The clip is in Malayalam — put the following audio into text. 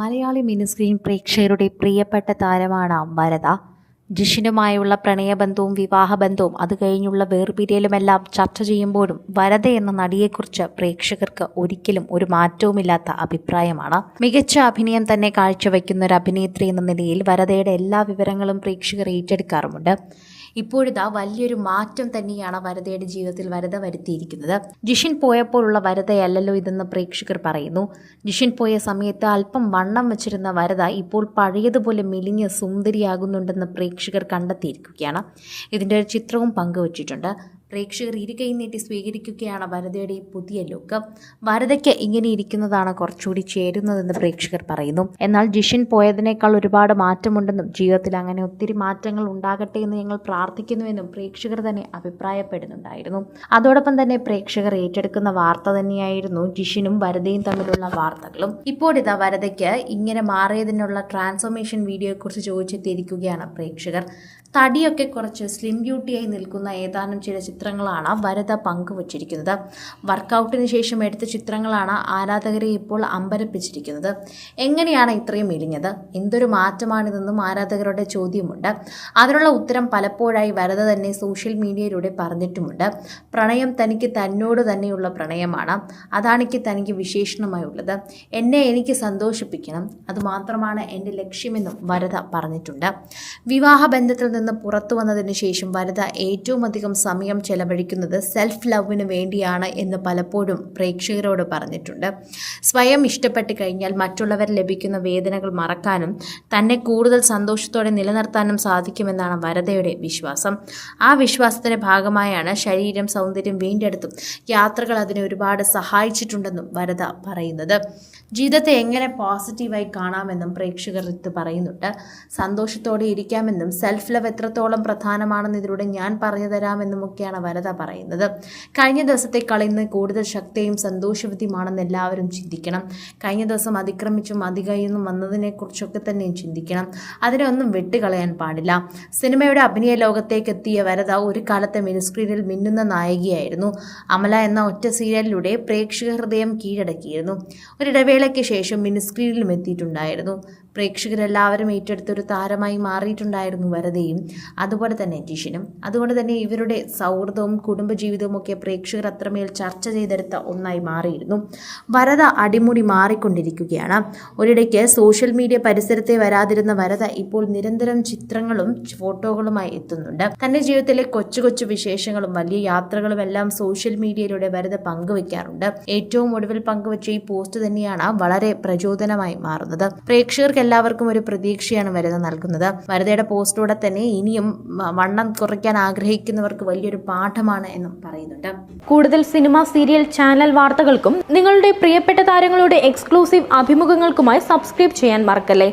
മലയാളി മിനി സ്ക്രീൻ പ്രേക്ഷകരുടെ പ്രിയപ്പെട്ട താരമാണ് വരദ. ജിഷിനുമായുള്ള പ്രണയബന്ധവും വിവാഹബന്ധവും അത് കഴിഞ്ഞുള്ള വേർപിരിയലുമെല്ലാം ചർച്ച ചെയ്യുമ്പോഴും വരദ എന്ന നടിയെക്കുറിച്ച് പ്രേക്ഷകർക്ക് ഒരിക്കലും ഒരു മാറ്റവുമില്ലാത്ത അഭിപ്രായമാണ്. മികച്ച അഭിനയം തന്നെ കാഴ്ചവെക്കുന്ന ഒരു അഭിനേത്രി എന്ന നിലയിൽ വരദയുടെ എല്ലാ വിവരങ്ങളും പ്രേക്ഷകർ ഏറ്റെടുക്കാറുമുണ്ട്. ഇപ്പോഴിതാ വലിയൊരു മാറ്റം തന്നെയാണ് വരദയുടെ ജീവിതത്തിൽ വരദ വരുത്തിയിരിക്കുന്നത്. ജിഷിൻ പോയപ്പോഴുള്ള വരദയല്ലല്ലോ ഇതെന്ന് പ്രേക്ഷകർ പറയുന്നു. ജിഷിൻ പോയ സമയത്ത് അല്പം വണ്ണം വെച്ചിരുന്ന വരദ ഇപ്പോൾ പഴയതുപോലെ മെലിഞ്ഞ് സുന്ദരിയാകുന്നുണ്ടെന്ന് പ്രേക്ഷകർ കണ്ടെത്തിയിരിക്കുകയാണ്. ഇതിന്റെ ഒരു ചിത്രവും പങ്കുവച്ചിട്ടുണ്ട്. പ്രേക്ഷകർ ഇരുകൈ നീട്ടി സ്വീകരിക്കുകയാണ് വരതയുടെ പുതിയ ലുക്ക് വരതയ്ക്ക് ഇങ്ങനെ ഇരിക്കുന്നതാണ് കുറച്ചുകൂടി ചേരുന്നതെന്ന് പ്രേക്ഷകർ പറയുന്നു. എന്നാൽ ജിഷിൻ പോയതിനേക്കാൾ ഒരുപാട് മാറ്റമുണ്ടെന്നും ജീവിതത്തിൽ അങ്ങനെ ഒത്തിരി മാറ്റങ്ങൾ ഉണ്ടാകട്ടെ എന്ന് ഞങ്ങൾ പ്രാർത്ഥിക്കുന്നുവെന്നും പ്രേക്ഷകർ തന്നെ അഭിപ്രായപ്പെടുന്നുണ്ടായിരുന്നു. അതോടൊപ്പം തന്നെ പ്രേക്ഷകർ ഏറ്റെടുക്കുന്ന വാർത്ത തന്നെയായിരുന്നു ജിഷിനും വരതയും തമ്മിലുള്ള വാർത്തകളും. ഇപ്പോൾ ഇതാ വരതയ്ക്ക് ഇങ്ങനെ മാറിയതിനുള്ള ട്രാൻസ്ഫോർമേഷൻ വീഡിയോയെക്കുറിച്ച് ചോദിച്ചെത്തിയിരിക്കുകയാണ് പ്രേക്ഷകർ. തടിയൊക്കെ കുറച്ച് സ്ലിം ബ്യൂട്ടിയായി നിൽക്കുന്ന ഏതാനും ചില ചിത്രങ്ങളാണ് വരത പങ്കുവച്ചിരിക്കുന്നത്. വർക്കൗട്ടിന് ശേഷം എടുത്ത ചിത്രങ്ങളാണ് ആരാധകരെ ഇപ്പോൾ അമ്പരപ്പിച്ചിരിക്കുന്നത്. എങ്ങനെയാണ് ഇത്രയും മെലിഞ്ഞത് എന്തൊരു മാറ്റമാണിതെന്നും ആരാധകരുടെ ചോദ്യമുണ്ട്. അതിനുള്ള ഉത്തരം പലപ്പോഴായി വരത തന്നെ സോഷ്യൽ മീഡിയയിലൂടെ പറഞ്ഞിട്ടുമുണ്ട്. പ്രണയം തനിക്ക് തന്നോട് തന്നെയുള്ള പ്രണയമാണ്. അതാണെനിക്ക് തനിക്ക് വിശേഷണമായുള്ളത് എന്നെ എനിക്ക് സന്തോഷിപ്പിക്കണം. അതുമാത്രമാണ് എന്റെ ലക്ഷ്യമെന്നും വരത പറഞ്ഞിട്ടുണ്ട്. വിവാഹബന്ധത്തിൽ നിന്ന് പുറത്തു വന്നതിന് ശേഷം വനിത ഏറ്റവും അധികം സമയം ചെലവഴിക്കുന്നത് സെൽഫ് ലവിന് വേണ്ടിയാണ് എന്ന് പലപ്പോഴും പ്രേക്ഷകരോട് പറഞ്ഞിട്ടുണ്ട്. സ്വയം ഇഷ്ടപ്പെട്ട് കഴിഞ്ഞാൽ മറ്റുള്ളവർ ലഭിക്കുന്ന വേദനകൾ മറക്കാനും തന്നെ കൂടുതൽ സന്തോഷത്തോടെ നിലനിർത്താനും സാധിക്കുമെന്നാണ് വരതയുടെ വിശ്വാസം. ആ വിശ്വാസത്തിന്റെ ഭാഗമായാണ് ശരീരം സൗന്ദര്യം വീണ്ടെടുത്തും യാത്രകൾ അതിനെ ഒരുപാട് സഹായിച്ചിട്ടുണ്ടെന്നും വരത പറയുന്നത്. ജീവിതത്തെ എങ്ങനെ പോസിറ്റീവായി കാണാമെന്നും പ്രേക്ഷകർ ഇത് പറയുന്നുണ്ട്. സന്തോഷത്തോടെ ഇരിക്കാമെന്നും സെൽഫ് ലവ് എത്രത്തോളം പ്രധാനമാണെന്ന് ഇതിലൂടെ ഞാൻ പറഞ്ഞു തരാമെന്നുമൊക്കെയാണ് വരത പറയുന്നത്. കഴിഞ്ഞ ദിവസത്തെക്കാൾ ഇന്ന് കൂടുതൽ ശക്തിയും സന്തോഷവതിയുമാണെന്ന് എല്ലാവരും ചിന്തിക്കണം. കഴിഞ്ഞ ദിവസം അതിക്രമിച്ചും അധികയൊന്നും വന്നതിനെക്കുറിച്ചൊക്കെ തന്നെയും ചിന്തിക്കണം. അതിനെ ഒന്നും വിട്ടുകളയാൻ പാടില്ല. സിനിമയുടെ അഭിനയ ലോകത്തേക്ക് എത്തിയ വരത ഒരു കാലത്തെ മിനിസ്ക്രീനിൽ മിന്നുന്ന നായികയായിരുന്നു. അമല എന്ന ഒറ്റ സീരിയലിലൂടെ പ്രേക്ഷക ഹൃദയം കീഴടക്കിയിരുന്നു. ഒരിടവേളയ്ക്ക് ശേഷം മിനിസ്ക്രീനിലും എത്തിയിട്ടുണ്ടായിരുന്നു. പ്രേക്ഷകരെല്ലാവരും ഏറ്റെടുത്ത ഒരു താരമായി മാറിയിട്ടുണ്ടായിരുന്നു വരതയും അതുപോലെ തന്നെ ജിഷിനും. അതുകൊണ്ട് തന്നെ ഇവരുടെ സൗഹൃദവും കുടുംബജീവിതവും ഒക്കെ പ്രേക്ഷകർ അത്രമേൽ ചർച്ച ചെയ്തെടുത്ത ഒന്നായി മാറിയിരുന്നു. വരത അടിമുടി മാറിക്കൊണ്ടിരിക്കുകയാണ്. ഒരിടയ്ക്ക് സോഷ്യൽ മീഡിയ പരിസരത്തെ വരാതിരുന്ന വരത ഇപ്പോൾ നിരന്തരം ചിത്രങ്ങളും ഫോട്ടോകളുമായി എത്തുന്നുണ്ട്. തന്റെ ജീവിതത്തിലെ കൊച്ചു കൊച്ചു വിശേഷങ്ങളും വലിയ യാത്രകളും എല്ലാം സോഷ്യൽ മീഡിയയിലൂടെ വരത പങ്കുവെക്കാറുണ്ട്. ഏറ്റവും ഒടുവിൽ പങ്കുവച്ച ഈ പോസ്റ്റ് തന്നെയാണ് വളരെ പ്രചോദനമായി മാറുന്നത്. പ്രേക്ഷകർക്ക് എല്ലാവർക്കും ഒരു പ്രതീക്ഷയാണ് വരത നൽകുന്നത്. വരതയുടെ പോസ്റ്റിലൂടെ തന്നെ ഇനിയും വണ്ണം കുറയ്ക്കാൻ ആഗ്രഹിക്കുന്നവർക്ക് വലിയൊരു പാഠമാണ് എന്നും പറയുന്നുണ്ട്. കൂടുതൽ സിനിമ സീരിയൽ ചാനൽ വാർത്തകൾക്കും നിങ്ങളുടെ പ്രിയപ്പെട്ട താരങ്ങളുടെ എക്സ്ക്ലൂസീവ് അഭിമുഖങ്ങൾക്കുമായി സബ്സ്ക്രൈബ് ചെയ്യാൻ മറക്കല്ലേ?